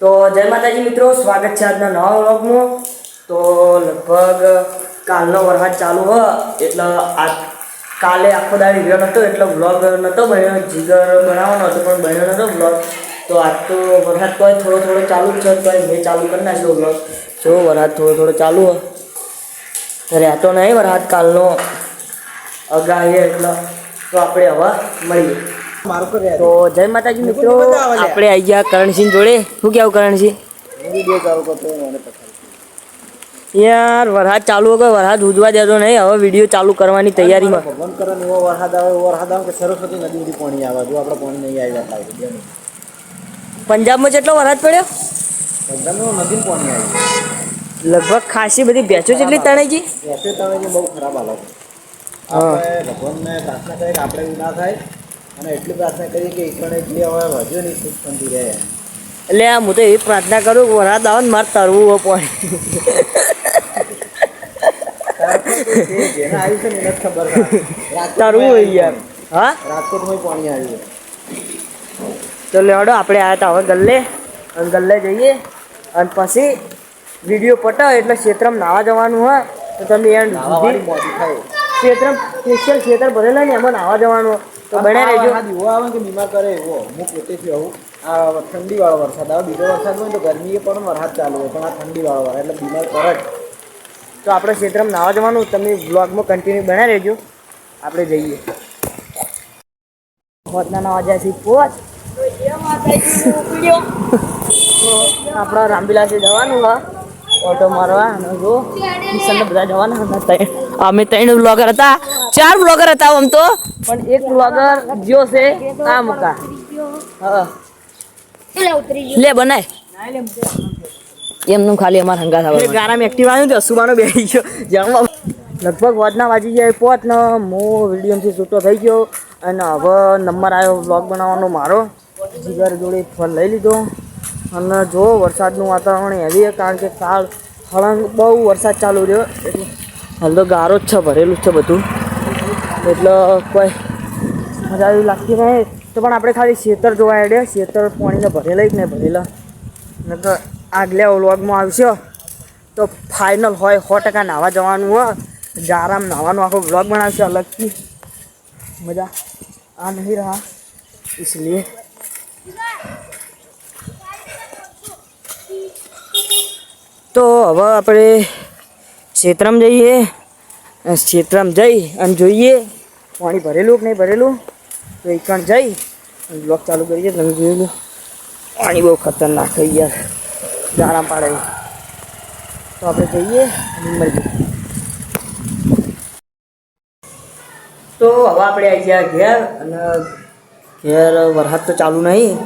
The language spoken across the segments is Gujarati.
તો જય માતાજી મિત્રો, સ્વાગત છે આજના નવા વ્લોગનું તો લગભગ કાલનો વરસાદ ચાલુ હ, એટલે આ કાલે આખો દાડી ગયો નહોતો એટલે વ્લોગ નહોતો બન્યો, જીગર બનાવવાનો હતો, પણ બન્યો નહોતો વ્લોગ. તો આજ તો વરસાદ તો થોડો થોડો ચાલુ જ છે તો મેં ચાલુ કરી નાખ્યો વ્લોગ. જો વરસાદ થોડો થોડો ચાલુ હ. રહેતો નહીં વરસાદ કાલનો. અગાહી એટલે તો આપણે હવે મળીએ. તો જય માતાજી મિત્રો આવે. આપણે આવી ગયા કરણસિંહ જોડે. શું કેવું કરણસિંહ? યાર વરસાદ ચાલુ હોય વરસાદ ઉજવા દેતો નહીં. હવે વીડિયો ચાલુ કરવાની તૈયારીમાં. ભગવાન કરે એવો વરસાદ આવે વરસાદ આવે કે સરસ્વતી નદી સુધી પાણી આવે. જો આપણે પાણી નહીં આવ્યા લાગે પંજાબમાં જેટલો વરસાદ પડ્યો? પંજાબમાં નદી પાણી આવ્યું લગભગ ખાસી બધી ભેંસો જેટલી તણાઈ ગઈ? તમે બહુ ખરાબ હાલત. આપણે ભગવાનને પ્રાર્થના કરીએ આપણે એવું ના થાય. અને એટલી પ્રાર્થના કરીએ કે ઈશ્વરને જે હવે વધુ નહીં સુખ સમજી રહે. એટલે આ હું તો એવી પ્રાર્થના કરું કે વરાદ આવે ને મારે તરવું હોય પાણી. તરવું હોય યાર. હા? રાજકોટમાં પાણી આવ્યું તો લેવડો આપણે આવ્યા હતા હવે ગલ્લે અને ગલ્લે જઈએ. અને પછી વીડિયો પટાવો એટલે ક્ષેત્રમાં નાવા જવાનું હોય તો તમે એન્ડ સુધી ક્ષેત્રમ ક્ષેત્ર સ્પેશિયલ ક્ષેત્ર ભરેલા ને એમાં નાવા જવાનું હોય. તો બને રહેજો. એવો આવે કે બીમાર કરે એવો હું પોતે જ આવું. આ ઠંડી વાળો વરસાદ આવે બીજો વરસાદ હોય તો ગરમી પણ વરસાદ ચાલુ હોય પણ આ ઠંડી વાળો વરસાદ એટલે બીમાર કરે જ. તો આપણે ક્ષેત્રમાં નાવા જવાનું તમે બ્લોગમાં કન્ટિન્યુ બના રહેજો. આપણે જઈએ. હોતના નવા જાય છે પોચ. આપણા રામબીલાસે જવાનું હા. ઓટો મારવા અને જો બધા જવાના હતા. ત્રણ અમે ત્રણ બ્લોગર હતા. ચાર બ્લોગર હતા આમ તો. પણ એક બ્લોગર જો છે આ મુકા લે બનાય. એમનું ખાલી અમારા હંગા થવા ગારામાં એક્ટિવ આવ્યું તો સુબાનો બેસી ગયો. જમવા. લગભગ વાતના વાજી જાય પોત ને હું વિડીયોથી છૂટો થઈ ગયો. અને હવે નંબર આવ્યો વ્લોગ બનાવવાનો મારો. જીગર જોડે ફોન લઈ લીધો. અને જો વરસાદનું વાતાવરણ એવી કારણ કે કાલ હળંગ બહુ વરસાદ ચાલુ રહ્યો. એટલે હાલ તો ગારો જ છે ભરેલું જ છે બધું એટલે કોઈ મજા એવી લાગતી નહીં તો પણ આપણે ખાલી ખેતર જોવા આડ્યા ખેતર પાણીને ભરેલા જ નહીં ભરેલા નકર આગલા વ્લોગમાં આવશે તો ફાઇનલ હોય સો ટકા નાહવા જવાનું હોય ગારામ નાહવાનો આખો વ્લોગ બનાવશે અલગથી મજા આ નહીં રહા इसलिए તો હવે આપણે ક્ષેત્રમાં જઈએ ક્ષેત્રમ જઈ અને જોઈએ. પાણી ભરેલું કે નહીં ભરેલું? તો એકણ જઈ અને બ્લોક ચાલુ કરીએ તમે જોયેલું પાણી બહુ ખતરનાક થઈ યાર. ગારામ પાડે તો આપણે જઈએ અને તો હવે આપણે આવી ગયા ઘેર અને ઘેર વરસાદ તો ચાલુ નહીં.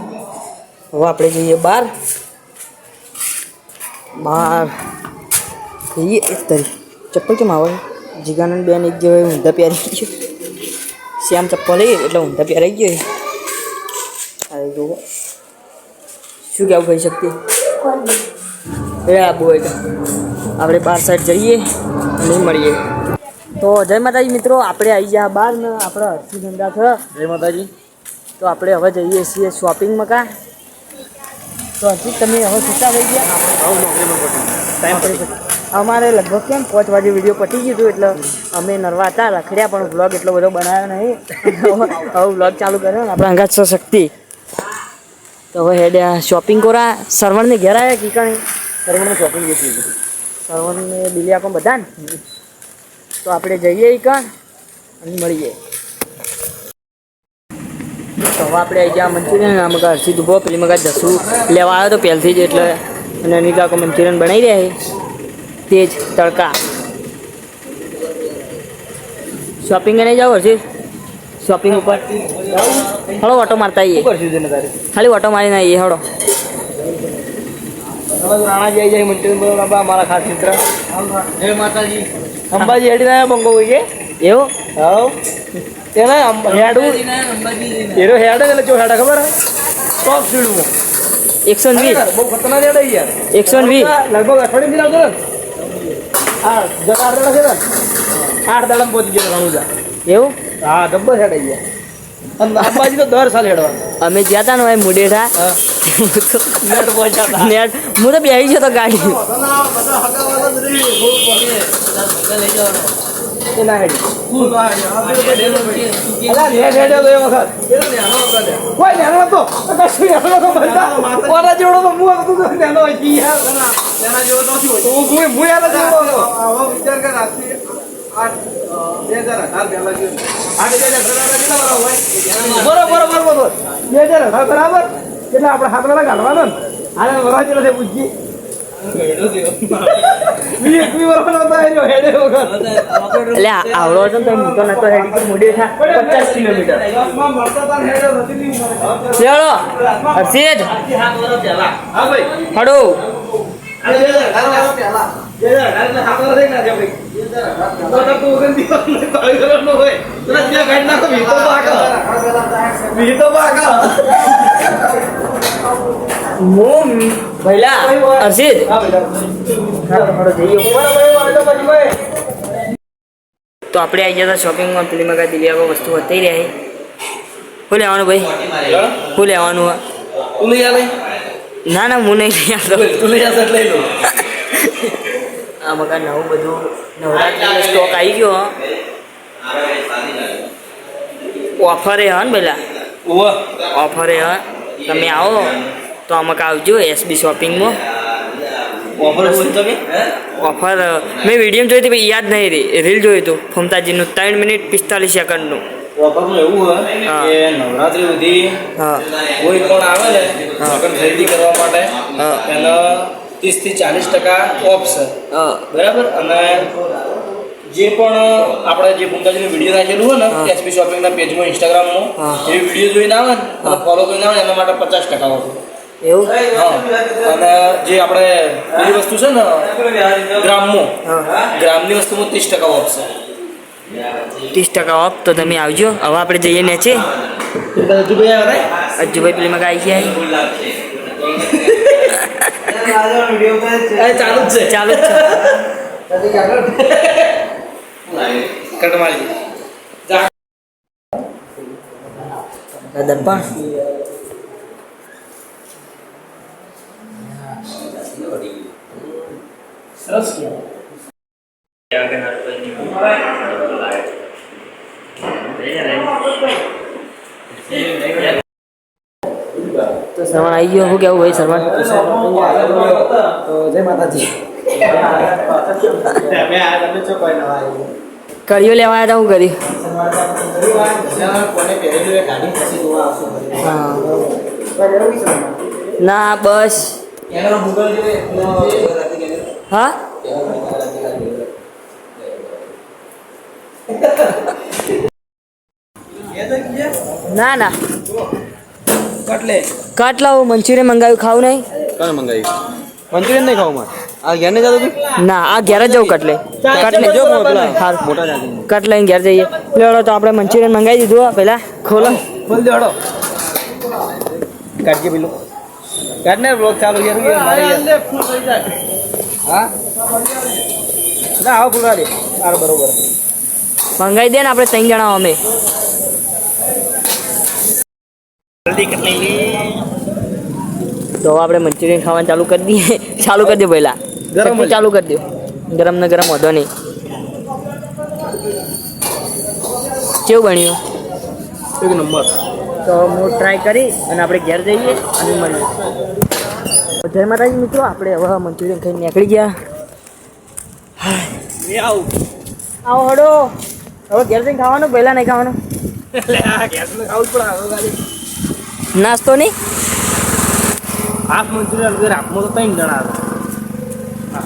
હવે આપણે જઈએ બહાર. બહાર જઈએ એક તરી. ચપ્પલ કેમ આવે? જીગાનંદ બેન એક જેવા ઊંધા પહેરી ગયો. શ્યામ ચપ્પલ લઈએ એટલે ઊંધા પહેરાઈ ગયો અરે જુઓ શું કહેવું કહી શકતી એ આબુ હોય આપણે બાર સાઈડ જઈએ અને મળીએ. તો જય માતાજી મિત્રો આપણે આવી ગયા બહાર ને આપણે હરથી ધંધા છે જય માતાજી. તો આપણે હવે જઈએ છીએ શોપિંગમાં કા. તો હજી તમે હવે સુતા થઈ ગયા. ટાઈમ પડી. અમારે લગભગ કેમ પાંચ વાગે વીડિયો પતી ગયું એટલે અમે નરવા હતા રખડ્યા પણ બ્લોગ એટલો બધો બનાવ્યો નહીં. હવે બ્લોગ ચાલુ કર્યો ને આપણે અંગાત શક્તિ તો હવે હેડ્યા શોપિંગ કોરા સરવણને ઘેર આવ્યા કીકાણી સર્વને શોપિંગ જતી હતી. સરવણને બિલિયા બધા ને તો આપણે જઈએ ઈકણ અને મળીએ. તો હવે આપણે આવી ગયા મંચુરિયન આમ કા હર્ષિત ઊભો પેલી મગા જસું લેવા આવ્યો તો પહેલથી જ એટલે અને અનિકા કો મંચુરિયન બનાવી રહ્યા છે. તે જ તડકા શોપિંગ નહીં જાવ હર્ષિત શોપિંગ ઉપર. હળો ઓટો મારતા આવીએ ખાલી ઓટો મારીને આવીએ હળો. રાણા જઈ જાય મંચુરિયન બોલો ખાસ મિત્ર. જય માતાજી. અંબાજી હેડી ના બંગો હોય કે? એવું? હાવ એને હેડું હેરો હેડ એટલે જો હેડે ખબર હે? ટોપ સ્પીડમાં એકસો વીસ. બહુ ખતરનાક હેડે યાર. એકસો વીસ. લગભગ અઠવાડિયે હા જતા આઠ દાડા છે ને? આઠ દાડા પહોંચી ગયો રણુજા એવું? હા ગબ્બર હેડાઈ ગયા. અને અંબાજી તો દર સાલ હેડવાનું અમે ગયા હતા ને ભાઈ મુડેઠા. નેટ હું તો બેસી ગયો તો ગાડી. એના હેડી. અલા નેટ હેડ્યો તો એ વખત. કોઈ નેનો નતો. કશું નેનો નતો બનતા. ઓરા જેવડો તો મું હતું તો નેનો હતી યાર. તેના જેવો નથી હોય. હું મું મું યાર જેવડો આવો વિચાર કર આજથી બે હજાર અઢાર પહેલા જેવું. આ બે હજાર અઢાર કેટલા વાળા હોય? બરોબર બરોબર બરોબર. બે હજાર અઢાર બરાબર. એટલે આપણે હાથ વાળા કાઢવાનો ને. આને વરવા જેલો છે એટલે આવડો હતો તો તો નતો હેડી કે મોડી પચાસ કિલોમીટર. ચલો હર્ષિત હડો હોય. તને ત્યાં કાઢી તો આપણે આવી જતા શોપિંગમાં પેલી મગા દિલી આગળ વસ્તુ વધતી રહી શું લેવાનું ભાઈ? શું લેવાનું? ના ના હું નહીં લઈ આવતો. લઈ. આ મગા નવું બધું. નવરાત્રિનો સ્ટોક આવી ગયો ઓફરે હે ને પેલા. ઓફરે હ. તમે આવો. તો આમાં આવજો એસબી શોપિંગમાં ઓફર તમે? ઓફર મેં વીડિયો જોઈ હતી યાદ નહીં રહી. રીલ જોયું હતું. ફમતાજીનું ત્રણ મિનિટ પિસ્તાલીસ સેકન્ડનું. એવું હોય કે નવરાત્રી સુધી કોઈ પણ આવે ને હા. ખરીદી કરવા માટે. એનો ત્રીસથી ચાલીસ ટકા ઓફ છે. બરાબર? અને જે પણ આપણે જે ભૂમતાજીનો વીડિયો નાખેલું હોય ને એસપી શોપિંગના પેજમાં ઇન્સ્ટાગ્રામમાં. એ વીડિયો જોઈને આવે ને ફોલો કરીને આવે એના માટે પચાસ ટકા ઓફ. એવું? હા. અને જે આપણે બીજી વસ્તુ છે ને ગ્રામનું ગ્રામની વસ્તુમાં ત્રીસ ટકા ઓફ છે. ત્રીસ ટકા ઓફ તો તમે આવજો. હવે આપણે જઈએ ને છે અજ્જુભાઈ પેલી મગા આવી ગયા ચાલુ જ છે. ચાલુ જ છે. કટ મારી. દર્પણ સરસ તો શ્રવણ આવી ગયો શું કેવું ભાઈ શ્રવણ તો જય માતાજી લેવા આવ્યા હતા હું કરી હા. ના બસ. હા? ના ના. કટલે. કાટ લાવો મંચુરિયન મંગાવ્યું ખાવું નહીં? કોને મંગાવ્યું? મંચુરિયન નહીં ખાવું મારે. આ ઘેર નહીં જતું ના આ ઘેર જ જવું કટલે. કટલે. જો હાર. મોટા કટ લઈને ઘેર જઈએ. લેડો તો આપણે મંચુરિયન મંગાવી દીધું પેલા ખોલો. બોલ દેડો કાઢજે પેલું. કાઢ ને બ્લોગ ચાલુ યાર હું ફૂલ થઈ જાય. હા? ના આવો ફૂલવા દે સારું બરોબર. મંગાઈ દે ને આપણે ત્રણ જણા અમે. તો આપણે મંચુરિયન ખાવાનું ચાલુ કરી દઈએ. ચાલુ કરી દો પહેલા. ગરમ ચાલુ કરી દો. ગરમ ને ગરમ વધો નહીં. કેવું બન્યું? એક નંબર. તો હું ટ્રાય કરી અને આપણે ઘેર જઈએ અને મળીએ. જય માતાજી મિત્રો આપણે હવે મંચુરિયન ખાઈને નીકળી ગયા. આવું. આવો હડો હવે ઘેર જઈને ખાવાનું પહેલાં નહીં ખાવાનું. નાસ્તો નહીં? હાફ મંચુરિયન અડધે હાફમાં તો ત્રણ જણા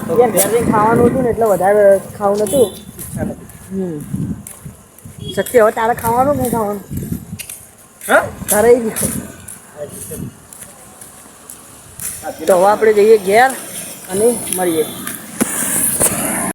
આવે ઘેર જઈને ખાવાનું હતું ને એટલે વધારે ખાવું નહોતું હમ. શક્ય હવે તારે ખાવાનું નહીં ખાવાનું? હા? તારે તો આપણે જઈએ ઘેર અને મળીએ